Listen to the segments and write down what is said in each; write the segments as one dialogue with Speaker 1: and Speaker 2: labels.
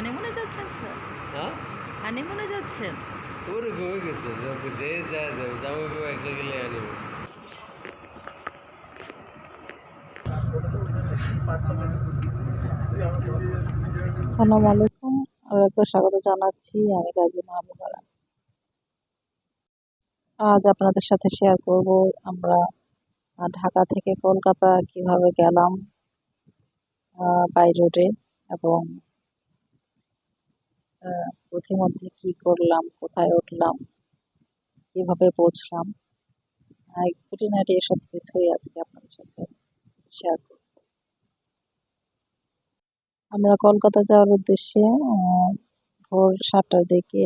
Speaker 1: হানিমুনে যাচ্ছেন স্যার?
Speaker 2: হ্যাঁ?
Speaker 1: হানিমুনে যাচ্ছেন?
Speaker 2: গেছে যে যা যাবে কাপড় একটা গেলে আনিব
Speaker 3: আসসালামু আলাইকুম একবার স্বাগত জানাচ্ছি আমি গাজী মাহবুব আজ আপনাদের সাথে শেয়ার করব আমরা ঢাকা থেকে কলকাতা কীভাবে গেলাম বাই রোডে এবং পথিমধ্যে কি করলাম, কোথায় উঠলাম, কীভাবে পৌঁছলাম খুঁটিনাটি এসব কিছুই আজকে আপনাদের সাথে শেয়ার করব। আমরা কলকাতা যাওয়ার উদ্দেশ্যে ভোর সাতটার দিকে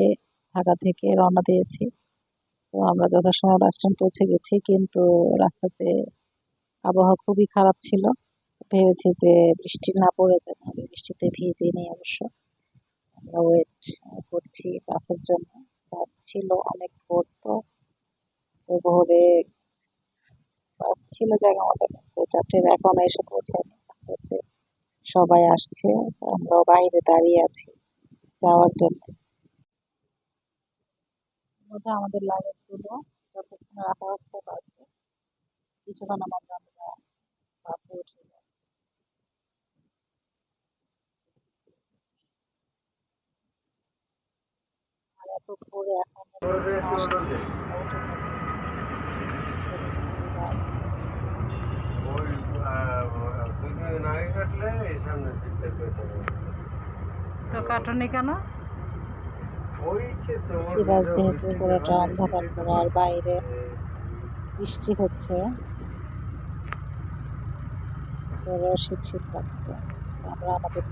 Speaker 3: ঢাকা থেকে রওনা দিয়েছি। তো আমরা যথাসময় বাস স্ট্যান্ড পৌঁছে গেছি, কিন্তু রাস্তাতে আবহাওয়া খুবই খারাপ ছিল। ভেবেছি যে বৃষ্টি না পড়ে আমি বৃষ্টিতে ভিজিনি অবশ্য। আমরা ওয়েট করছি বাসের জন্য। বাস ছিল অনেক ভোর তো। ভোরে বাস ছিল জায়গা মতো কিন্তু যাত্রীরা এখনও এসে পৌঁছায়নি আস্তে আস্তে সবাই আসছে। আমরাও বাইরে দাঁড়িয়ে আছি যাওয়ার জন্য। মধ্যে আমাদের লাগেজগুলো যথাস্থানে রাখা হচ্ছে বাসে। কিছুক্ষণ আমরা বাসে উঠে যাব আর এত ভোরে এখন বাস
Speaker 2: ওই দুই দিন আগে কাটলে এই
Speaker 1: তো কাটনি কেন?
Speaker 3: সিরাজ যেহেতু পুরোটা অন্ধকার করা আর বাইরে বৃষ্টি হচ্ছে। শীত শীত লাগছে। আমরা আমাদের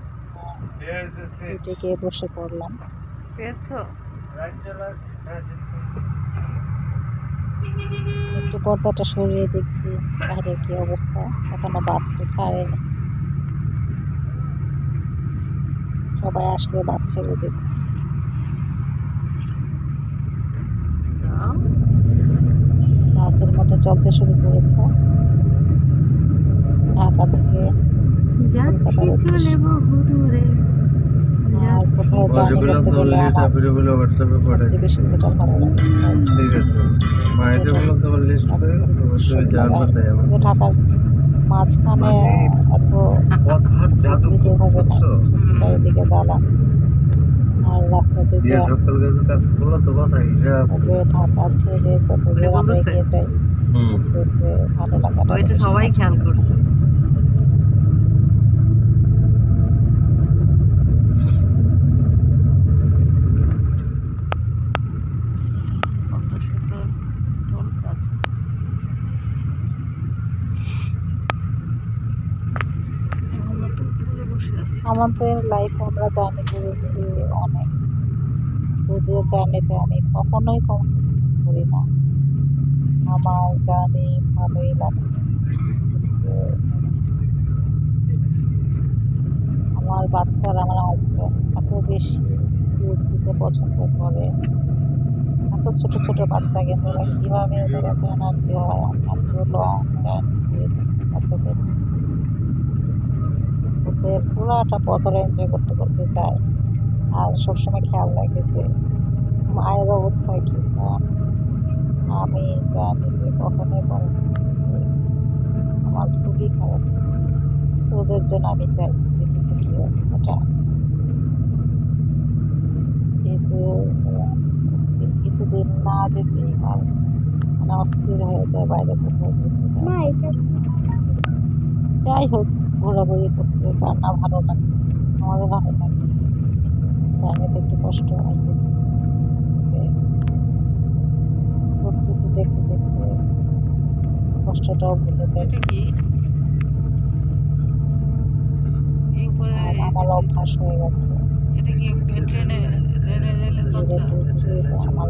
Speaker 3: সিটে গিয়ে বসে পড়লাম।
Speaker 1: পেয়েছ?
Speaker 3: একটু পর্দাটা সরিয়ে দেখছি বাইরের কি অবস্থা? এখনও বাস তো ছাড়েনি। সবাই আসলে বাস ছেড়ে দেবে বাসের মধ্যে চলতে শুরু করেছে। ঢাকা থেকে
Speaker 1: যাচ্ছি চলে বহু দূরে
Speaker 3: আর কোথাও করতে গেলে আমার ভালো লাগে।
Speaker 2: ঠিক আছে। তোমার লিস্ট করে
Speaker 3: ঢাকার মাঝখানে এত
Speaker 2: কথার জাদু
Speaker 3: হবে না। চারিদিকে আর রাস্তাতে
Speaker 2: হিসাব
Speaker 3: ঢাকা ছেড়ে যত দূর আমরা
Speaker 1: বলতেছে?
Speaker 3: যাই
Speaker 2: হুম।
Speaker 3: আস্তে আস্তে ভালো বেশি
Speaker 1: সবাই খেয়াল করছে পদ্মা সেতুর টোল প্লাজা। আমরা তো উপরে বসে আছি।
Speaker 3: আমাদের লাইফে আমরা জার্নি করেছি অনেক। যদিও জার্নিতে আমি কখনোই কম করি না। আমার জার্নি ভালোই লাগে। আমার বাচ্চারা, আমার হাজব্যান্ড এত বেশি দুধ দিতে পছন্দ করে। এত ছোট ছোট বাচ্চা কিন্তু কীভাবে ওদের এত এনার্জি হয়? আমি এত লং জার্নি করেছি বাচ্চাদের। নিয়ে। ওদের পুরোটা পথরা এনজয় করতে করতে যায়। আর সবসময় খেয়াল রাখে যে মায়ের অবস্থা কি আমি জানি যে কখনোই বড় আমার খুবই খারাপ। তো ওদের জন্য আমি চাই যে কিন্তু যেহেতু কিছুদিন না যেতে আর মানে অস্থির হয়ে যায় বাইরে কোথাও ঘুরতে যায় যাই হোক। ঘোরাঘুরি করতে কার না ভালো লাগে আমারও ভালো লাগে জার্নিতে একটু কষ্ট হয় কিছু প্রকৃতি দেখতে দেখতে কষ্টটাও ভুলে যায়।
Speaker 1: এটা কি?
Speaker 3: আমার অভ্যাস হয়ে গেছে। আমার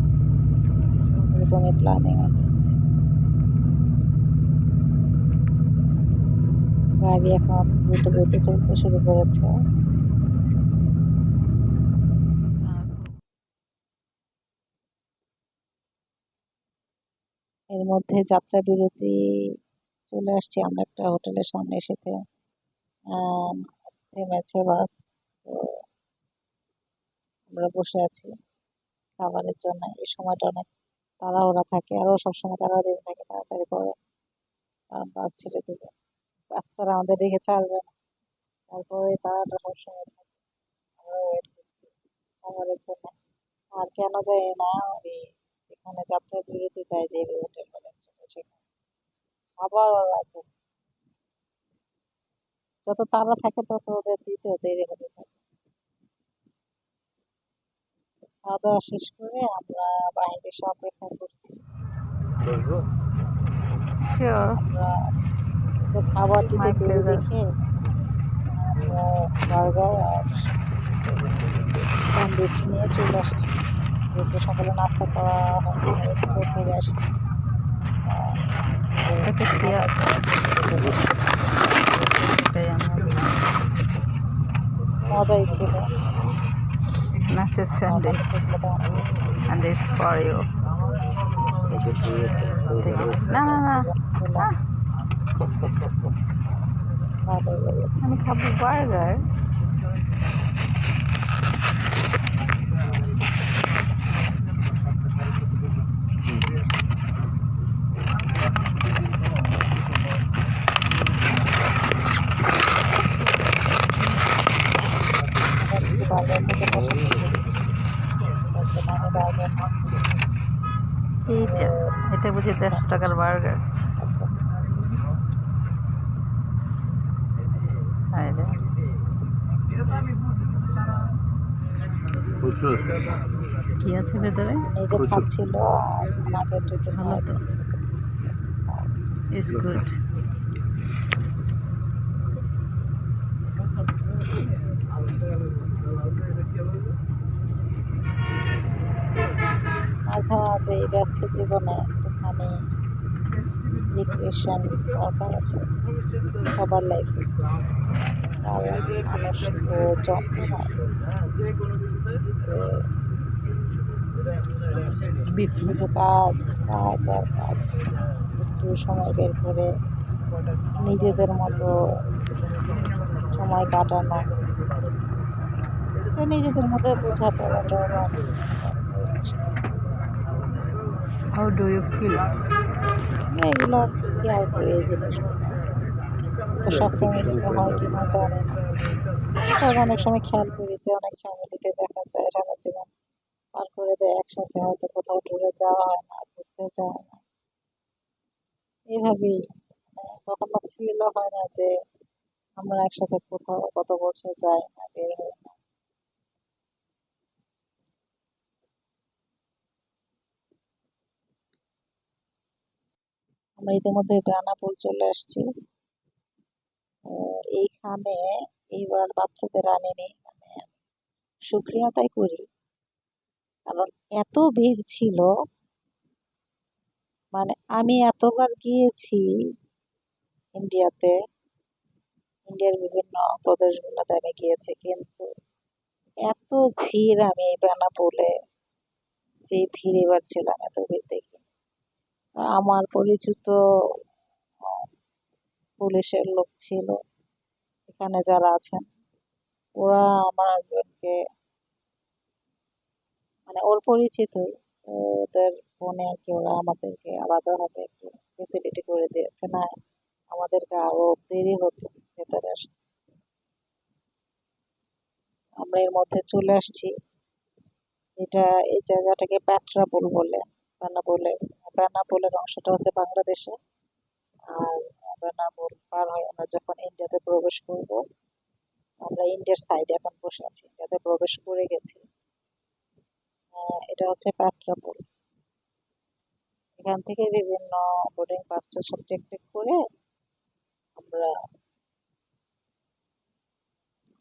Speaker 3: এরকমই প্ল্যানিং আছে গাড়ি এখন দ্রুত গতিতে চলতে শুরু করেছে এর মধ্যে যাত্রা বিরতি চলে আসছি আমরা একটা হোটেলের সামনে আম, থেমেছে বাস তো আমরা বসে আছি খাবারের জন্য এই সময়টা অনেক তাড়াহুড়া থাকে। আরও সবসময় তাড়াহুড়ি থাকে, তাড়াতাড়ি করে। কারণ বাস ছেড়ে দেবে। বাস তারা আমাদের রেখে ছাড়বে না। তারপরে তাড়াটা সবসময় থাকে। আমরা ওয়েট করছি। খাবারের জন্য। আর কেন যায় না, ওই যেখানে যাত্রা বিরতি দেয়, যে হোটেল বা রেস্টুরেন্ট সেখানে। খাবার রাখে। যত তারা থাকে, তত ওদের দিতেও দেরি হতে থাকে। খাওয়া দাওয়া শেষ করে আমরা বাইরে এসে অপেক্ষা করছি। আমরা ওদের খাবার দিতে
Speaker 1: My
Speaker 3: দেরি
Speaker 1: pleasure.
Speaker 3: দেখে আমরা বার্গার আর স্যান্ডউইচ নিয়ে চলে আসছি। যেহেতু সকালে নাস্তা করা একটু ফিরে আসি মজাই ছিল।
Speaker 1: নাচের sandwich and it's for you
Speaker 2: okay ঠিক আছে
Speaker 1: ঠিক আছে না না না আহ,
Speaker 3: ভালো লেগেছে
Speaker 1: আমি খাবো বার্গার টাকার বার্গার
Speaker 3: আচ্ছা
Speaker 1: কি আছে ভেতরে?
Speaker 3: নিজে
Speaker 2: প্রচুর।
Speaker 3: খাচ্ছিল আর আমাকে একটু একটু
Speaker 1: ভালো
Speaker 3: খাওয়া
Speaker 1: তো। ইটস গুড
Speaker 3: মাঝে এই ব্যস্ত জীবনে রিক্রিয়েশন দরকার আছে, সবার লাইফে মানুষ তো জন্ম হয় যে শুধু কাজ কাজ আর কাজ একটু সময় বের করে নিজেদের মতো সময় কাটানো। নিজেদের মধ্যে বোঝাপড়াটা
Speaker 1: হাউ ডু ইউ ফিল
Speaker 3: এগুলো কেয়ার করি এই জিনিসগুলো তো সব ফ্যামিলিতে হয় কি না জানি না। অনেক সময় খেয়াল করি যে অনেক ফ্যামিলিতে দেখা যায় সারা জীবন পার করে দেয়, একসাথে হয়তো কোথাও ট্যুরে যাওয়া হয় না, ঘুরতে যাওয়া হয় না। এইভাবেই মানে কখনো ফিলও হয় না যে আমরা একসাথে কোথাও কত বছর যাই না, বের হই না। আমরা ইতিমধ্যে বেনাপুর চলে আসছি। এইখানে এইবার বাচ্চাদের আনিনি। মানে শুক্রিয়া তাই করি। কারণ এত ভিড় ছিল। মানে আমি এতবার গিয়েছি ইন্ডিয়াতে। ইন্ডিয়ার বিভিন্ন প্রদেশগুলোতে আমি গিয়েছি। কিন্তু এত ভিড় আমি বেনাপোলে যে ভিড় এবার ছিলাম, এত ভিড় দেখি। আমার পরিচিত পুলিশের লোক ছিল। এখানে যারা আছেন, ওরা আমার হাজবেন্ডকে মানে ওর পরিচিতই তো ওদের ফোনে আর কি ওরা আমাদেরকে আলাদাভাবে একটু ফেসিলিটি করে দিয়েছে না, আমাদেরকে আরও দেরি হতো ভেতরে আসতে। আমরা এর মধ্যে চলে আসছি। এটা এই জায়গাটাকে প্যাট্রাপোল বলে। বেনাপোলের বেনাপোলের অংশটা হচ্ছে বাংলাদেশে। আর বেনাপোল পার হয়ে আমরা যখন ইন্ডিয়াতে প্রবেশ করব, আমরা ইন্ডিয়ার সাইডে এখন বসে আছি, ইন্ডিয়াতে প্রবেশ করে গেছি। এটা হচ্ছে প্যাট্রাপোল এখান থেকে বিভিন্ন বোর্ডিং পাসটা সাবজেক্টে করে আমরা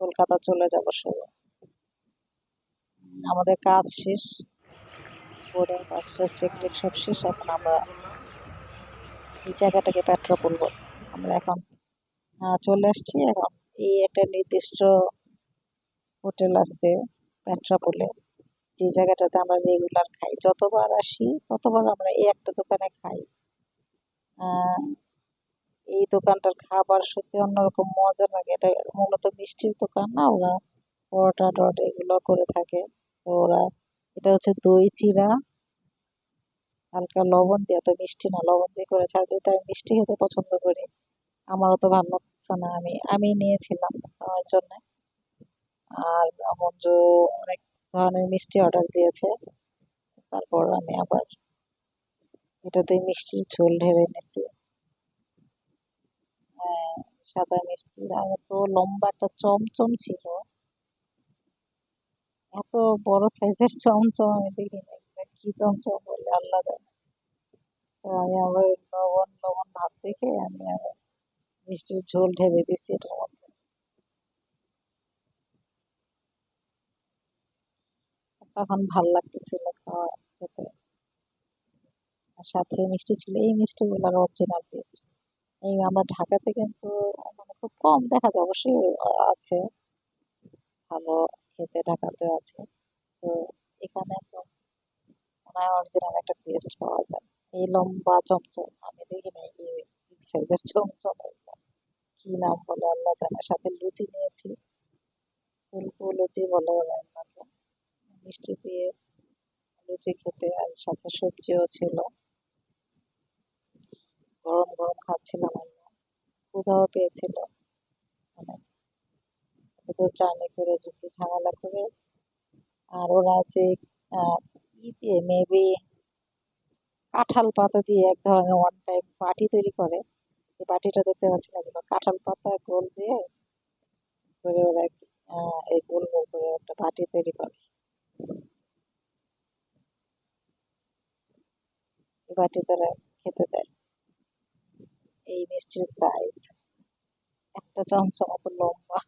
Speaker 3: কলকাতা চলে যাব সোজা আমাদের কাজ শেষ। বোর্ডিং কাজ টেক সব শেষ, এখন আমরা এই জায়গাটাকে পেট্রোপোল বলি আমরা এখন চলে আসছি। এখন এই একটা নির্দিষ্ট হোটেল আছে পেট্রাপোলে যে জায়গাটাতে আমরা রেগুলার খাই। যতবার আসি, ততবার আমরা এই একটা দোকানে খাই। এই দোকানটার খাবার সত্যি অন্যরকম মজা লাগে। এটা মূলত মিষ্টির দোকান না ওরা। পরোটা টরোটা এগুলো করে থাকে। তো ওরা এটা হচ্ছে দই চিরা। হালকা লবণ দিয়ে তো মিষ্টি না, লবণ দিয়ে করেছে আর যেহেতু আমি মিষ্টি খেতে পছন্দ করি, আমারও তো ভালো লাগছে না, আমি আমি নিয়েছিলাম আমার জন্য। আর মঞ্জু অনেক ধরনের মিষ্টি অর্ডার দিয়েছে, তারপর আমি আবার এটাতে মিষ্টির ঝোল ঢেলে নিছি। হ্যাঁ সাদা মিষ্টি, আর তো লম্বা একটা চমচম ছিল। এত বড় সাইজের চমচম আমি দেখিনি কি চমচম বলে, আল্লাহ জানে। তো আমি আবার লবণ লবণ ভাব দেখে আমি আবার মিষ্টির ঝোল ঢেলে দিছি এটার মধ্যে। তখন ভালো লাগতেছিল খাওয়া খেতে। আর সাথে মিষ্টি ছিল, এই মিষ্টিগুলোর অরিজিনাল টেস্ট এই আমরা ঢাকাতে কিন্তু মানে খুব কম দেখা যায়, অবশ্যই আছে। ভালো খেতে ঢাকাতে আছে। তো এখানে একদম মনে অরিজিনাল একটা টেস্ট পাওয়া যায়। এই লম্বা চমচম, আমি দেখি না এই সাইজের চমচম কি নাম বলে আল্লাহ জানে। সাথে লুচি নিয়েছি। ফুলকো লুচি বলে ওরা মিষ্টি দিয়ে লুচি খেতে আর সাথে সবজিও ছিল। গরম গরম খাচ্ছিলাম আমরা। ক্ষুধাও পেয়েছিল। মানে এতদূর জার্নি করে যদি ঝামেলা করে। আর ওরা যে আহ, ই দিয়ে মেবি কাঁঠাল পাতা দিয়ে এক ধরনের ওয়ান টাইম বাটি তৈরি করে। এই বাটিটা দেখতে পাচ্ছি না কিন্তু কাঁঠাল পাতা গোল দিয়ে করে ওরা এই গোল গোল করে একটা বাটি তৈরি করে। এই বাটিতে ওরা খেতে দেয়। এই মিষ্টির সাইজ একটা চমচম লম্বা।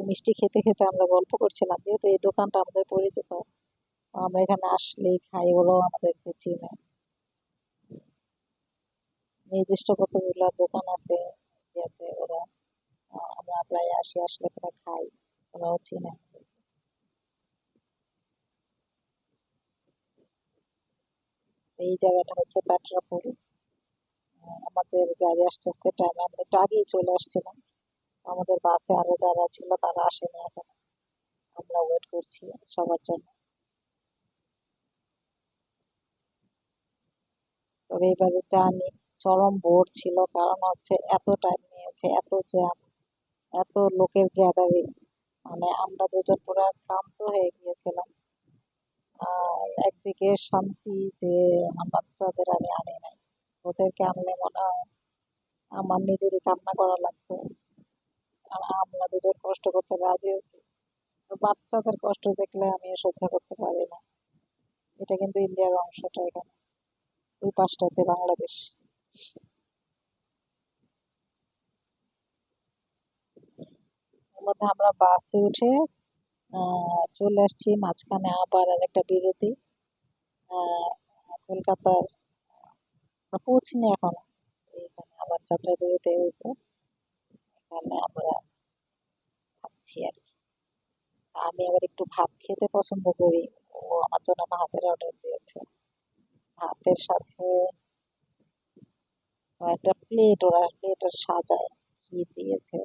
Speaker 3: এই মিষ্টি খেতে খেতে আমরা গল্প করছিলাম যেহেতু এই দোকানটা আমাদের পরিচিত আমরা এখানে আসলেই খাই ওরাও আমাদেরকে চিনে। নির্দিষ্ট কতগুলো দোকান আছে যাতে ওরা আমরা প্রায় আসি আসলে এখানে খাই ওরাও চিনে। এই জায়গাটা হচ্ছে পেট্রাপুল আহ, আমাদের গাড়ি আসতে আসতে টাইম আমরা একটু আগেই চলে আসছিলাম। আমাদের বাসে আরও যারা ছিল তারা আসেনি এখন। আমরা ওয়েট করছি সবার জন্য। তবে এবারে জানি চরম বোর ছিল, কারণ হচ্ছে এত টাইম নিয়েছে, এত জ্যাম এত লোকের গ্যাদারিং মানে আমরা দুজন পুরো ক্লান্ত হয়ে গিয়েছিলাম। আর একদিকে শান্তি যে আমার বাচ্চাদের আমি আনি নাই, ওদেরকে আনলে মনে হয় আমার নিজেরই কান্না করা লাগতো। আমরা দুজন কষ্ট করতে রাজি আছি। বাচ্চাদের কষ্ট দেখলে আমি সহ্য করতে পারি না। এটা কিন্তু ইন্ডিয়ার অংশটা এখানে। ওই পাশটাতে বাংলাদেশ। মধ্যে আমরা বাসে উঠে চলে আসছি মাঝখানে আবার আর একটা বিরতি কলকাতার পৌঁছিনি এখনও। এখানে আবার যাত্রা বিরতি হয়েছে। এখানে আমরা খাচ্ছি আর কি আমি আবার একটু ভাত খেতে পছন্দ করি। ও আমার জন্য ভাতের অর্ডার দিয়েছে। ভাতের সাথে একটা প্লেট ওরা প্লেটের সাজায় কি দিয়েছে।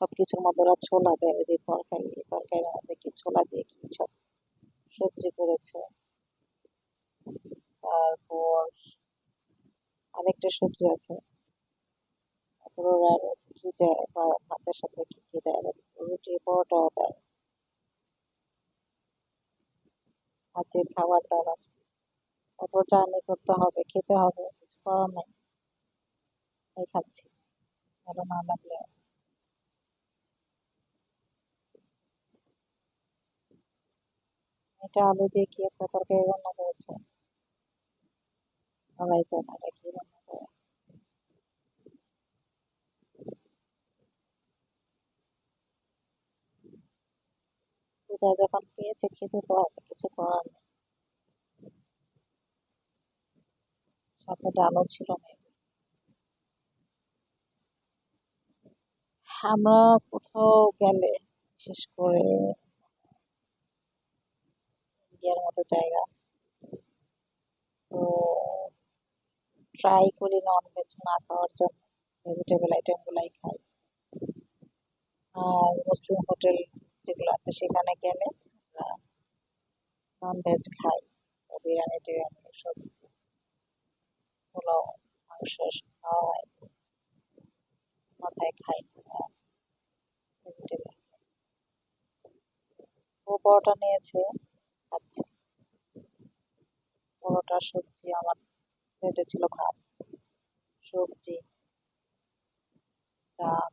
Speaker 3: সবকিছুর মধ্যে ওরা ছোলা দেয়, যে তরকারি তরকারির মধ্যে কি ছোলা দিয়ে কি সব সবজি করেছে। তারপর আরেকটা সবজি আছে। তারপর ওরা কি দেয় বা ভাতের সাথে কি কি দেয় রুটি পরোটাও দেয় খাবার দাবার তারপর জার্নি করতে হবে খেতে হবে খাচ্ছি এটা আলু দিয়ে কি একটা তরকারি রান্না করেছে বলাই যায় এটা কি রান্না ক্ষুধা যখন পেয়েছে খেতে তো হবে কিছু করার নেই সাথে ডালও ছিল। আমরা কোথাও গেলে বিশেষ করে ইন্ডিয়ার মতো জায়গা তো ট্রাই করি নন ভেজ না খাওয়ার জন্য ভেজিটেবল আইটেমগুলাই খাই আর মুসলিম হোটেল আছে সেখানে গেলে আমরা নন ভেজ খাই বিরিয়ানি টিরিয়ানি সব পোলাও মাংস এসব খাওয়া হয় মাথায় খাই ও পরোটা নিয়েছে খাচ্ছে পরোটা সবজি আমার প্লেটে ছিল ভাত সবজি ডাল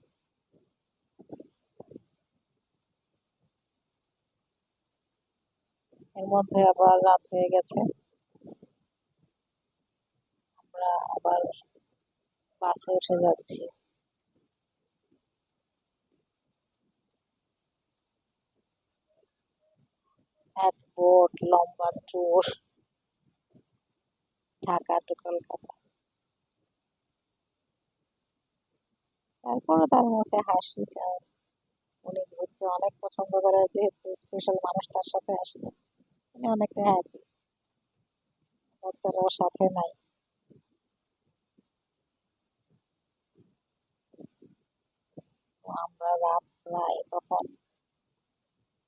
Speaker 3: এর মধ্যে আবার রাত হয়ে গেছে। আমরা আবার বাসে উঠে যাচ্ছি। এক বোট লম্বা ট্যুর। ঢাকা টু কলকাতা। তারপরে তার মধ্যে হাসি উনি ঘুরতে অনেক পছন্দ করে যেহেতু স্পেশাল মানুষ তার সাথে আসছে। উনি অনেকটা হ্যাপি বাচ্চারাও সাথে নাই আমরা রাত প্রায় তখন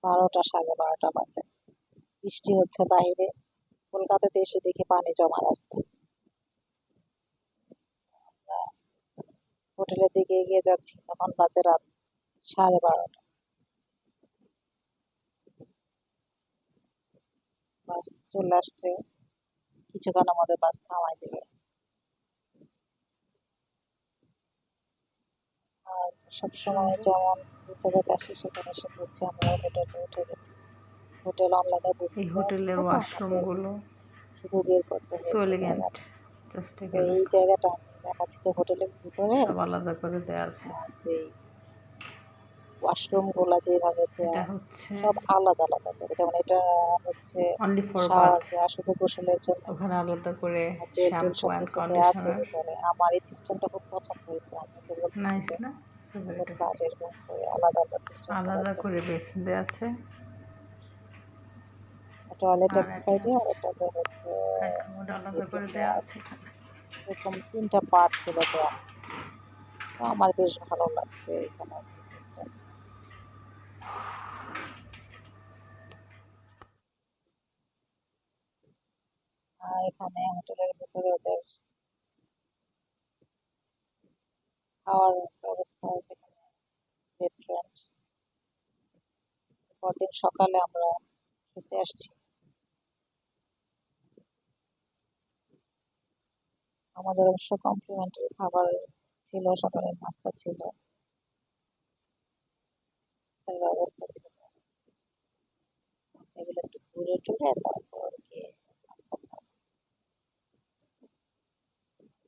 Speaker 3: বারোটা সাড়ে বারোটা বাজে বৃষ্টি হচ্ছে বাইরে কলকাতাতে এসে দেখি পানি জমা আমরা হোটেলের দিকে এগিয়ে যাচ্ছি তখন বাজে রাত সাড়ে বারোটা বাস চলে আসছে। কিছুক্ষণ আমাদের বাস থামাই দেবে। আর সবসময় যেমন জায়গাতে আসি সেখানে এসে বলছি আমরা হোটেলে উঠে গেছি। হোটেল অনলাইনে বুক
Speaker 1: এই হোটেলের ওয়াশরুমগুলো
Speaker 3: শুধু বের করতে এই জায়গাটা দেখাচ্ছি যে হোটেলের ভিতরে
Speaker 1: আলাদা করে দেওয়া আছে।
Speaker 3: যে ওয়াশরুমগুলা যেভাবে দেয়া,
Speaker 1: হচ্ছে
Speaker 3: সব আলাদা আলাদা করে। যেমন এটা হচ্ছে
Speaker 1: অনলি ফর
Speaker 3: শুধু গোসলের জন্য
Speaker 1: ওখানে আলাদা করে শ্যাম্পু কন্ডিশনার
Speaker 3: আমার এই সিস্টেমটা খুব পছন্দ হয়েছে আমি
Speaker 1: নাইস না?
Speaker 3: আলাদা আলাদা সিস্টেম
Speaker 1: আলাদা করে বেসিন আছে।
Speaker 3: টয়লেট এক সাইডে আর একটা হচ্ছে
Speaker 1: আলাদা করে
Speaker 3: আছে। এরকম তিনটা পার্ট করে দেওয়া আমার বেশ ভালো লাগছে এখানে সিস্টেম আর এখানে হোটেলের ভিতরে ওদের খাওয়ার ব্যবস্থা যেখানে রেস্টুরেন্ট পরদিন সকালে আমরা খেতে আসছি। আমাদের অবশ্য কমপ্লিমেন্টারি খাবার ছিল, সকালের নাস্তা ছিল। ব্যবস্থা ছিল। এগুলো একটু ঘুরে টুরে তারপর গিয়ে নাস্তা খাব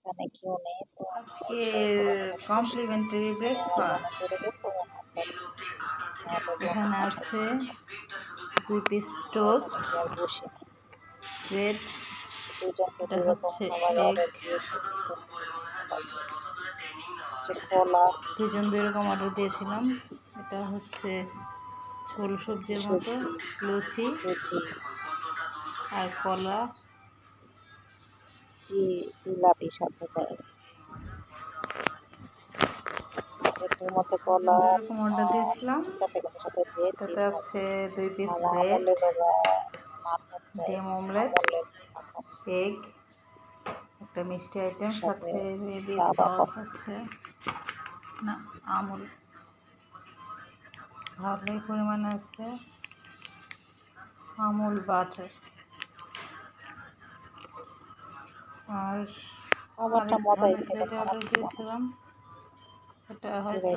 Speaker 3: এখানে কেউ নেই তো
Speaker 1: আজকে কমপ্লিমেন্টারি ব্রেকফাস্ট এখানে আছে। দুই পিস টোস্ট ব্রেড এটা হচ্ছে
Speaker 3: কলা
Speaker 1: দুজন দুই রকম অর্ডার দিয়েছিলাম এটা হচ্ছে ঝোল সবজির মতো লুচি
Speaker 3: লুচি
Speaker 1: আর কলা
Speaker 3: জি জিলাপি সাথে দেয় কলা
Speaker 1: অর্ডার দিয়েছিলাম।
Speaker 3: সাথে ব্রেড
Speaker 1: এটাতে আছে। দুই পিস ব্রেড ডিম অমলেট এগ একটা মিষ্টি আইটেম
Speaker 3: সাথে
Speaker 1: সাথে মেবি সস আছে। না আমুল। ভালোই পরিমাণে আছে। আমুল বাটার আর
Speaker 3: খাবারটা মজাই ছিল
Speaker 1: অর্ডার দিয়েছিলাম এটা হয়তো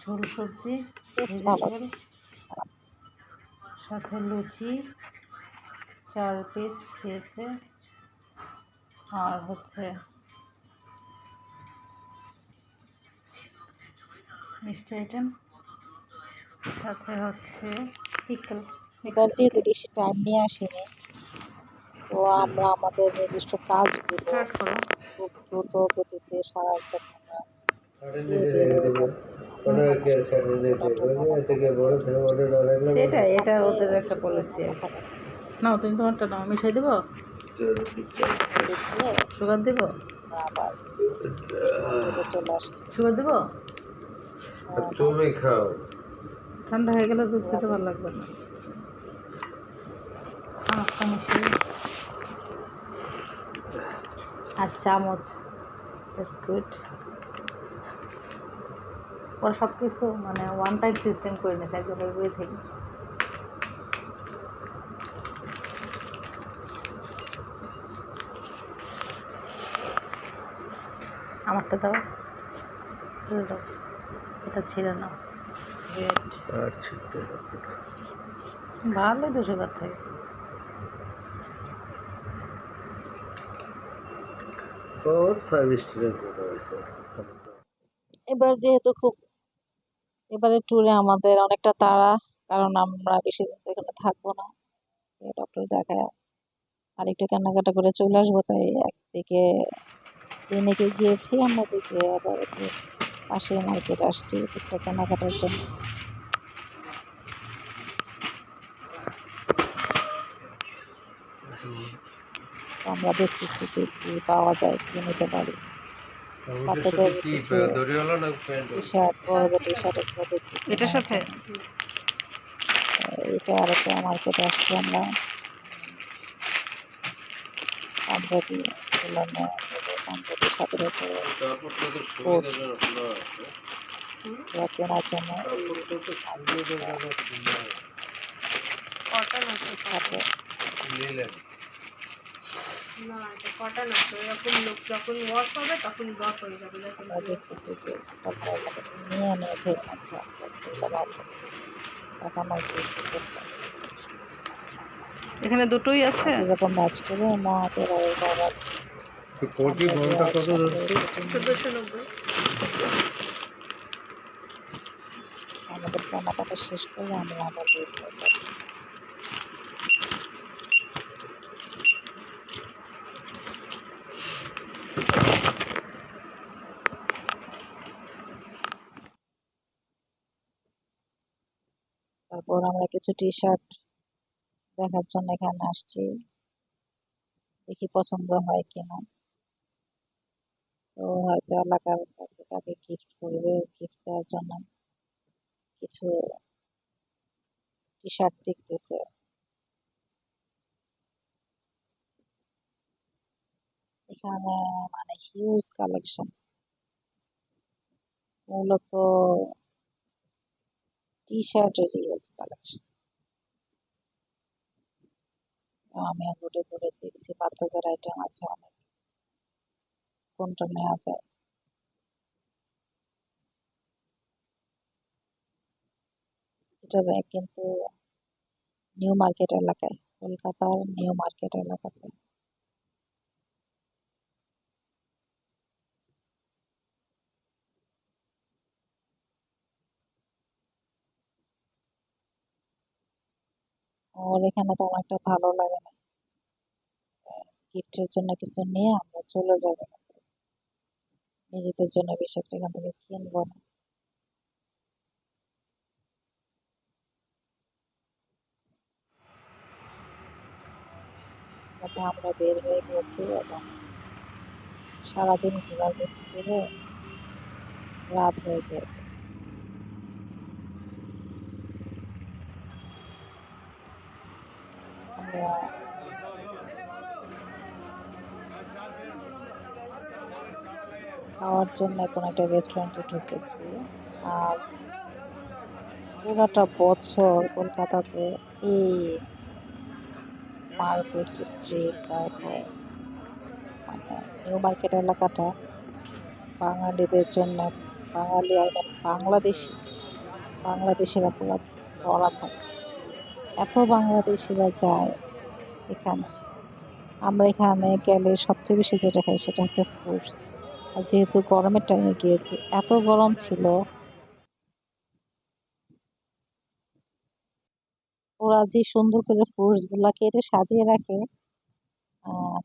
Speaker 1: ঝোল সবজি সাথে লুচি চার পিস দিয়েছে আর হচ্ছে মিষ্টি আইটেম সাথে হচ্ছে পিকল।
Speaker 3: এবার যেহেতু বেশি টাইম নিয়ে আসেনি তো আমরা আমাদের নির্দিষ্ট কাজগুলো খুব দ্রুত গতিতে সারার জন্য আমরা দিয়ে বের যাচ্ছি।
Speaker 1: সেটাই এটা ওদের একটা পলিসি আছে।
Speaker 3: কাছাকাছি
Speaker 1: নাও তুমি তোমারটা নাও মিশাই দেবো? সুগার দেবো?
Speaker 3: আবার হোটেলে চলে আসছি।
Speaker 1: সুগার দেবো?
Speaker 2: তুমি খাও।
Speaker 1: ঠান্ডা হয়ে গেলে দুধ খেতে ভালো লাগবে না। চামচটা মিশিয়ে আর চামচ গুড ওরা সব কিছু মানে ওয়ান টাইম সিস্টেম করে নিয়েছে একদম এভরিথিং আমারটা দাও। দাও। এটা রেড
Speaker 2: আচ্ছা
Speaker 1: ভালো দুশো কার
Speaker 3: এবার যেহেতু খুব এবারে ট্যুরে আমাদের অনেকটা তাড়া, কারণ আমরা বেশি দিন তো এখানে থাকব না। ডক্টর দেখায় আর একটু কেনাকাটা করে চলে আসব, তাই একদিকে ক্লিনিকে গিয়েছি আমরা দিকে আবার একটু পাশে মার্কেট আসছি টুকটাক কেনাকাটার জন্য। তো আমরা দেখতেছি যে কি পাওয়া যায় কি নিতে পারি। বাচ্চাদের কিছু
Speaker 2: দড়িওয়ালা না প্যান্ট
Speaker 3: টি শার্ট বড়দের টি শার্ট এগুলো দেখতেছি।
Speaker 1: এটার সাথে?
Speaker 3: এটা আরেকটা মার্কেটে আসছি আমরা। পাঞ্জাবি এগুলো পাঞ্জাবি উপরে কেনার জন্য।
Speaker 2: তো সুবিধা
Speaker 4: কটন আছে
Speaker 3: সাথে
Speaker 2: নিলেন
Speaker 4: না এটা এরকম লোক যখন ওয়াশ হবে তখন ব্লক হয়ে যাবে যখন
Speaker 3: দেখতেছি যে এটা ভালো লাগে নিয়ে নিয়েছে আচ্ছা। এখন
Speaker 1: দুটোই আছে?
Speaker 3: এরকম ম্যাচ করে মাছের আর এটা
Speaker 2: কোটি বড়টা কত
Speaker 3: আমাদের কেনাকাটা শেষ করলে আমরা আবার বের হয়ে যাব। তারপর আমরা কিছু টি শার্ট দেখার জন্য এখানে আসছি। দেখি পছন্দ হয় কিনা। তো হয়তো এলাকার কাউকে গিফট করবে গিফট দেওয়ার জন্য কিছু টি শার্ট দেখতেছে। এখানে মানে হিউজ কালেকশন মূলত টি শার্টের হিউজ কালেকশন আমি ঘুরে ঘুরে দেখছি বাচ্চাদের আইটেম আছে অনেক কোনটা নেওয়া যায় এটা কিন্তু নিউ মার্কেট এলাকায় কলকাতার নিউ মার্কেট এলাকাতে ওর এখানে তেমন একটা ভালো লাগে না। গিফটের জন্য কিছু নিয়ে আমরা চলে যাব। নিজেদের জন্য বেশি একটা এখান থেকে কিনবো না। আমরা বের হয়ে গেছি এবং সারাদিন ঘোরাঘুরি করে রাত হয়ে গেছে। খাওয়ার জন্য কোনো একটা রেস্টুরেন্টে ঢুকেছি। আর পুরাটা বছর কলকাতাতে এই মার্কেট স্ট্রিট তারপর মানে নিউ মার্কেট এলাকাটা বাঙালিদের জন্য, বাঙালি আই মিন বাংলাদেশি, বাংলাদেশিরা পুরো ভরা থাকে এত বাংলাদেশিরা যায়। এখানে। আমরা এখানে গেলে সবচেয়ে বেশি যেটা খাই সেটা হচ্ছে ফ্রুটস আর যেহেতু গরমের টাইমে গিয়েছি, এত গরম ছিল। ওরা যে সুন্দর করে ফ্রুটসগুলা কেটে সাজিয়ে রাখে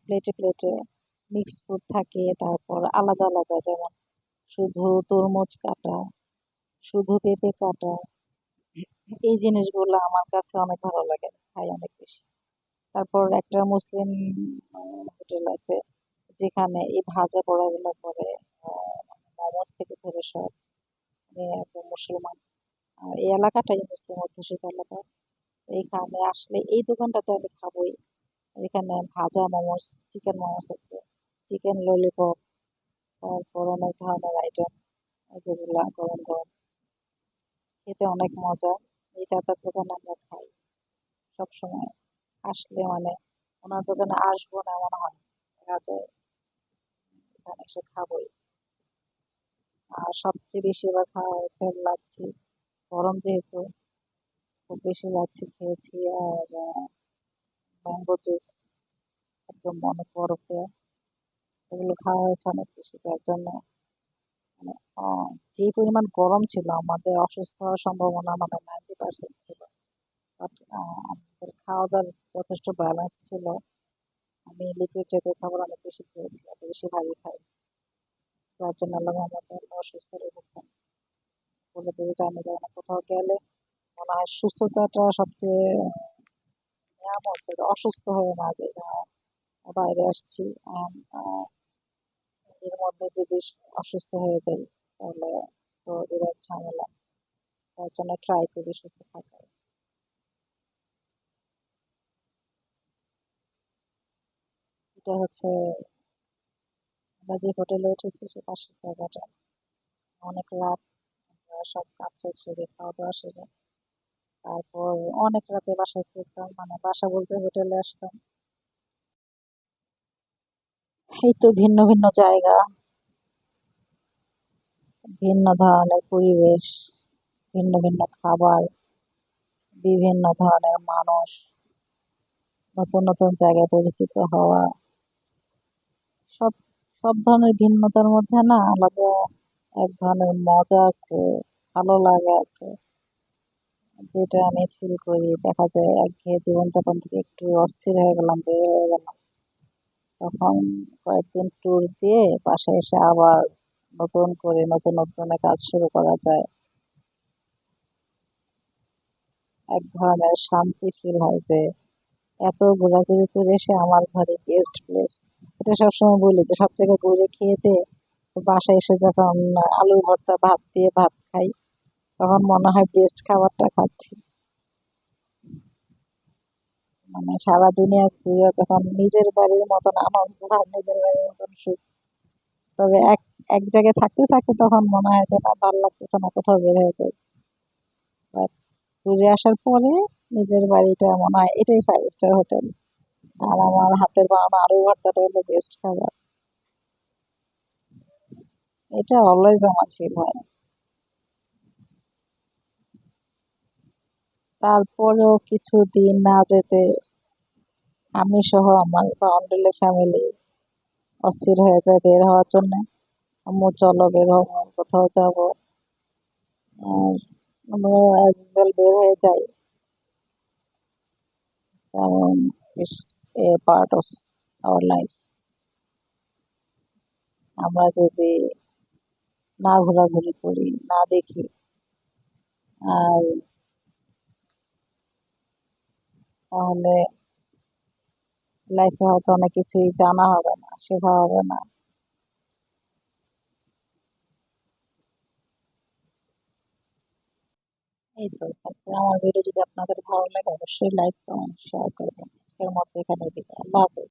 Speaker 3: প্লেটে প্লেটে মিক্স ফ্রুট থাকে, তারপর আলাদা আলাদা যেমন শুধু তরমুজ কাটা, শুধু পেঁপে কাটা, এই জিনিসগুলো আমার কাছে অনেক ভালো লাগে, খাই অনেক বেশি। তারপর একটা মুসলিম হোটেল আছে, যেখানে এই ভাজা পোড়াগুলো করে মোমোজ থেকে ধরে সব মানে মুসলমান। এই এলাকাটাই মুসলিম অধ্যুষিত এলাকা। এইখানে আসলে এই দোকানটাতে আমি খাবোই। এখানে ভাজা মোমোস, চিকেন মোমোস আছে, চিকেন ললিপপ, তারপর অনেক ধরনের আইটেম যেগুলা গরম গরম। খেতে অনেক মজা। এই চাচার দোকান আমরা খাই সবসময়। আসলে মানে ওনার দোকানে আসব না মনে হয়। দেখা যায় এসে খাবোই। আর সবচেয়ে বেশি এবার খাওয়া হয়েছে লাচ্ছি গরম যেহেতু, খুব বেশি লাচ্ছি খেয়েছি আর ম্যাঙ্গো জুস, একদম মনে বরফে এগুলো খাওয়া হয়েছে অনেক বেশি, যার জন্য মানে যে পরিমাণ গরম ছিল আমাদের অসুস্থ হওয়ার সম্ভাবনা মানে নাইনটি পার্সেন্ট ছিল। বাট আমাদের খাওয়া দাওয়ার যথেষ্ট ব্যালেন্স ছিল। আমি লিকুইড জাতীয় খাবার অনেক বেশি খেয়েছি এত বেশি ভারী খাই। যার জন্য আল্লাহ আমাকে অসুস্থ রেখেছেন বলে দিয়ে জানি যায় না কোথাও গেলে মনে হয় সুস্থতাটা সবচেয়ে নিয়ামত অসুস্থ হয়ে না যে বাইরে আসছি এর মধ্যে যদি অসুস্থ হয়ে যাই তাহলে তো বিরাট ঝামেলা। তার জন্য ট্রাই করি সুস্থ থাকার। এটা হচ্ছে আমরা যে হোটেলে উঠেছি সে পাশের জায়গাটা। অনেক রাত, আমরা সব কাজ সেরে খাওয়া দাওয়া সেরে। তারপর অনেক রাতে বাসায় ফিরতাম মানে বাসা বলতে হোটেলে আসতাম। এই তো ভিন্ন ভিন্ন জায়গা, ভিন্ন ধরনের পরিবেশ, ভিন্ন ভিন্ন খাবার, বিভিন্ন ধরনের মানুষ, নতুন নতুন জায়গায় পরিচিত হওয়া। সব সব ধরনের ভিন্নতার মধ্যে না আলাদা এক ধরনের মজা আছে, ভালো লাগা আছে। যেটা আমি ফিল করি, দেখা যায় একঘেয়ে জীবনযাপন থেকে একটু অস্থির হয়ে গেলাম, বের হয়ে গেলাম। তখন কয়েকদিন ট্যুর দিয়ে বাসায় এসে আবার নতুন করে নতুন নতুন কাজ শুরু করা যায়। এক ধরনের শান্তি ফিল হয় যে এত ঘোরাঘুরি করে এসে আমার ঘরে বেস্ট প্লেস এটা সবসময় বলি যে, সব জায়গায় ঘুরে খেয়েতে বাসায় এসে যখন আলু ভর্তা, ভাত দিয়ে ভাত খাই, তখন মনে হয় বেস্ট খাবারটা খাচ্ছি। মানে সারা দুনিয়া ঘুরে তখন নিজের বাড়ির মতন আনন্দ আর নিজের বাড়ির মতন সুখ। তবে এক এক জায়গায় থাকতে থাকতে তখন মনে হয় যে না, ভালো লাগতেছে না, কোথাও বের হয়ে বাট ঘুরে আসার পরে নিজের বাড়িটা মনে হয় এটাই ফাইভ স্টার হোটেল আর আমার হাতের বানানো আলু ভর্তাটা হলো বেস্ট খাবার। এটা অলওয়েজ আমার ফিল হয়। তারপরেও কিছুদিন না যেতে আমি সহ আমার বাউন্ডুলে ফ্যামিলি অস্থির হয়ে যায় বের হওয়ার জন্য। আম্মু, চলো বের হব, কোথাও যাব। আর আমরা অ্যাজ বের হয়ে যাই কারণ it's a part of our life আমরা যদি না ঘোরাঘুরি করি না দেখি আর তাহলে লাইফে হয়তো অনেক কিছুই জানা হবে না শেখা হবে না এই তো, তারপরে আমার ভিডিও যদি আপনাদের ভালো লাগে, অবশ্যই লাইক কমেন্ট শেয়ার করবেন। আজকের মতো এখানে বিদায়। আল্লাহ হাফেজ।